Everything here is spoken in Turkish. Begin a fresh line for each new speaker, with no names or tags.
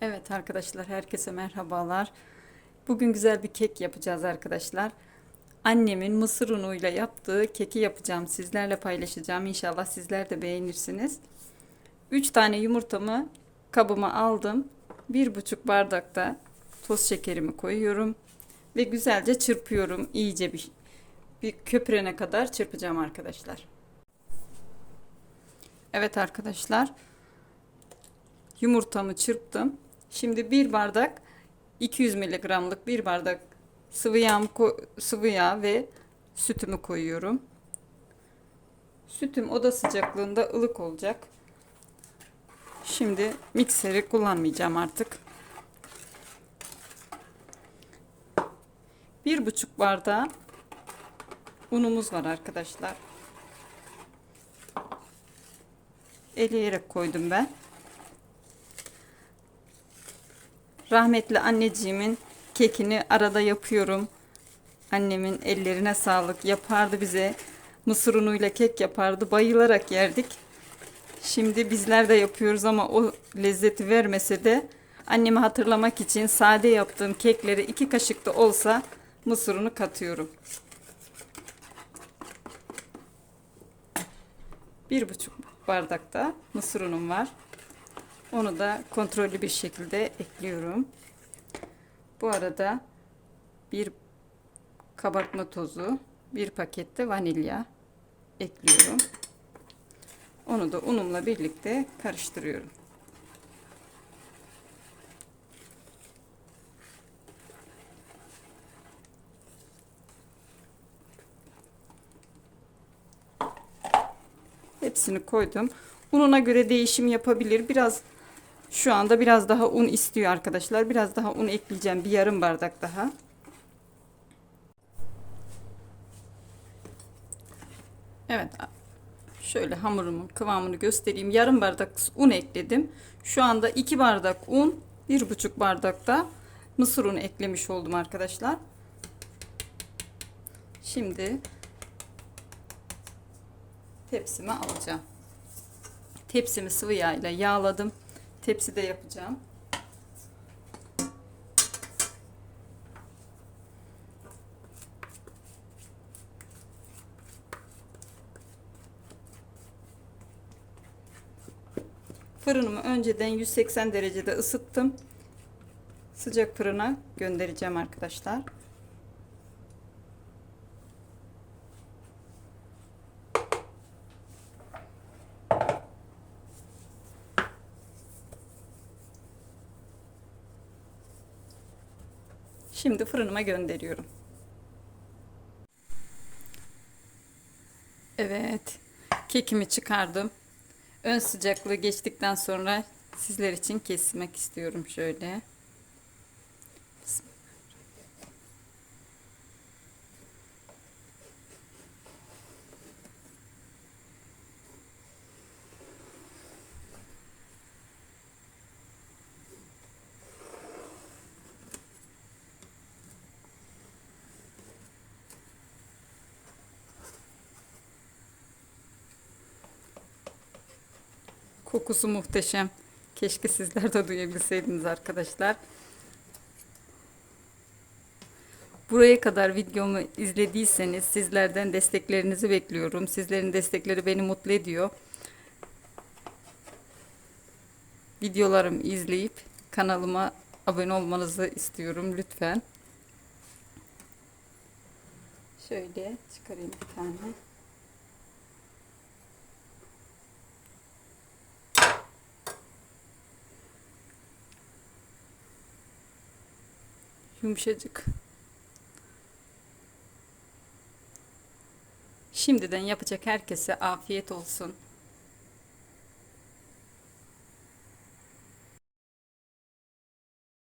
Evet arkadaşlar herkese merhabalar. Bugün güzel bir kek yapacağız arkadaşlar. Annemin mısır unuyla yaptığı keki yapacağım. Sizlerle paylaşacağım. İnşallah sizler de beğenirsiniz. 3 tane yumurtamı kabıma aldım. 1,5 bardakta toz şekerimi koyuyorum. Ve güzelce çırpıyorum. İyice bir, bir köpürene kadar çırpacağım arkadaşlar. Evet arkadaşlar. Yumurtamı çırptım. Şimdi bir bardak 200 miligramlık bir bardak sıvı yağ, sıvı yağ ve sütümü koyuyorum. Sütüm oda sıcaklığında ılık olacak. Şimdi mikseri kullanmayacağım artık. Bir buçuk bardağı unumuz var arkadaşlar. Eleyerek koydum ben. Rahmetli anneciğimin kekini arada yapıyorum. Annemin ellerine sağlık. Yapardı bize. Mısır unuyla kek yapardı. Bayılarak yerdik. Şimdi bizler de yapıyoruz ama o lezzeti vermese de annemi hatırlamak için sade yaptığım kekleri iki kaşık da olsa mısır unu katıyorum. Bir buçuk bardakta mısır unum var. Onu da kontrollü bir şekilde ekliyorum. Bu arada bir kabartma tozu, bir pakette vanilya ekliyorum. Onu da unumla birlikte karıştırıyorum. Hepsini koydum. Ununa göre değişim yapabilir. Biraz şu anda biraz daha un istiyor arkadaşlar. Biraz daha un ekleyeceğim. Bir yarım bardak daha. Evet. Şöyle hamurumun kıvamını göstereyim. Yarım bardak un ekledim. Şu anda iki bardak un, bir buçuk bardak da mısır unu eklemiş oldum arkadaşlar. Şimdi tepsime alacağım. Tepsimi sıvı yağ ile yağladım. Tepside yapacağım. Fırınımı önceden 180 derecede ısıttım. Sıcak fırına göndereceğim arkadaşlar. Şimdi fırınıma gönderiyorum. Evet. Kekimi çıkardım. Ön sıcaklığı geçtikten sonra sizler için kesmek istiyorum şöyle. Kokusu muhteşem. Keşke sizler de duyabilseydiniz arkadaşlar. Buraya kadar videomu izlediyseniz sizlerden desteklerinizi bekliyorum. Sizlerin destekleri beni mutlu ediyor. Videolarımı izleyip kanalıma abone olmanızı istiyorum lütfen. Şöyle çıkarayım bir tane. Yumuşacık. Şimdiden yapacak herkese afiyet olsun.